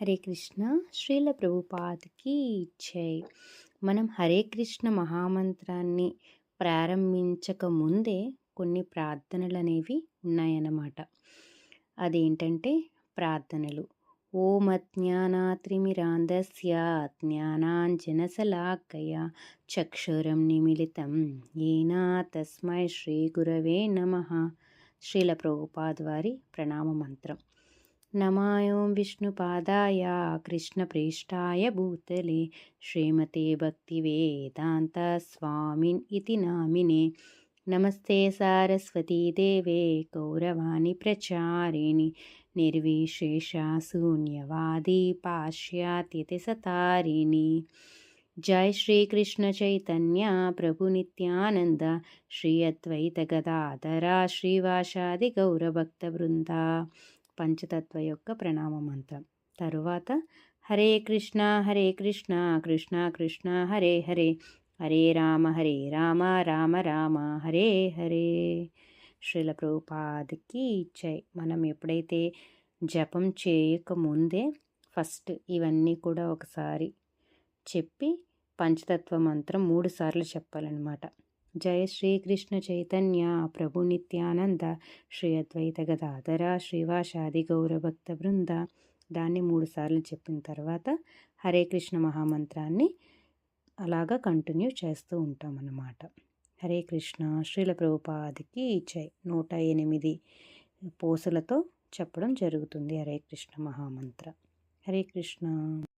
హరే కృష్ణ. శ్రీల ప్రభుపాదికి జై. మనం హరే కృష్ణ మహామంత్రాన్ని ప్రారంభించక ముందే కొన్ని ప్రార్థనలు అనేవి ఉన్నాయన్నమాట. అదేంటంటే ప్రార్థనలు. ఓం అజ్ఞానాత్రిమిరాంధస్య జ్ఞానాంజనశలాకయ చక్షురం నిమిలితం. ఏనా తస్మై శ్రీ గురవే నమ. శ్రీల ప్రభుపాద్ వారి ప్రణామ మంత్రం नमायों विष्णुपादाय कृष्णप्रेष्ठाय भूतले श्रीमते भक्तिवेदान्तस्वामिन् इति नामिने। नमस्ते सारस्वतीदेवे कौरवाणि प्रचारिणि निर्विशेषाशून्यवादी पाश्चात्यतिसतारिणि जय श्रीकृष्णचैतन्या प्रभुनित्यानन्द श्री अद्वैतगदाधरा श्रीवाशादिगौरभक्तवृन्दा పంచతత్వ యొక్క ప్రణామ మంత్రం తరువాత హరే కృష్ణ హరే కృష్ణ కృష్ణ కృష్ణ హరే హరే. హరే రామ హరే రామ రామ రామ హరే హరే. శ్రీల ప్రభుపాదికి ఇచ్చాయి మనం ఎప్పుడైతే జపం చేయకముందే ఫస్ట్ ఇవన్నీ కూడా ఒకసారి చెప్పి పంచతత్వ మంత్రం మూడు సార్లు చెప్పాలన్నమాట. జయ శ్రీకృష్ణ చైతన్య ప్రభు నిత్యానంద శ్రీ అద్వైత గదాధర శ్రీవాసాది గౌరభక్త బృంద. దాన్ని మూడుసార్లు చెప్పిన తర్వాత హరే కృష్ణ మహామంత్రాన్ని అలాగా కంటిన్యూ చేస్తూ ఉంటాం అన్నమాట హరే కృష్ణ శ్రీల ప్రభుపాదికి ఇచ్చాయి నూట ఎనిమిది పూసలతో చెప్పడం జరుగుతుంది హరే కృష్ణ మహామంత్ర. హరే కృష్ణ.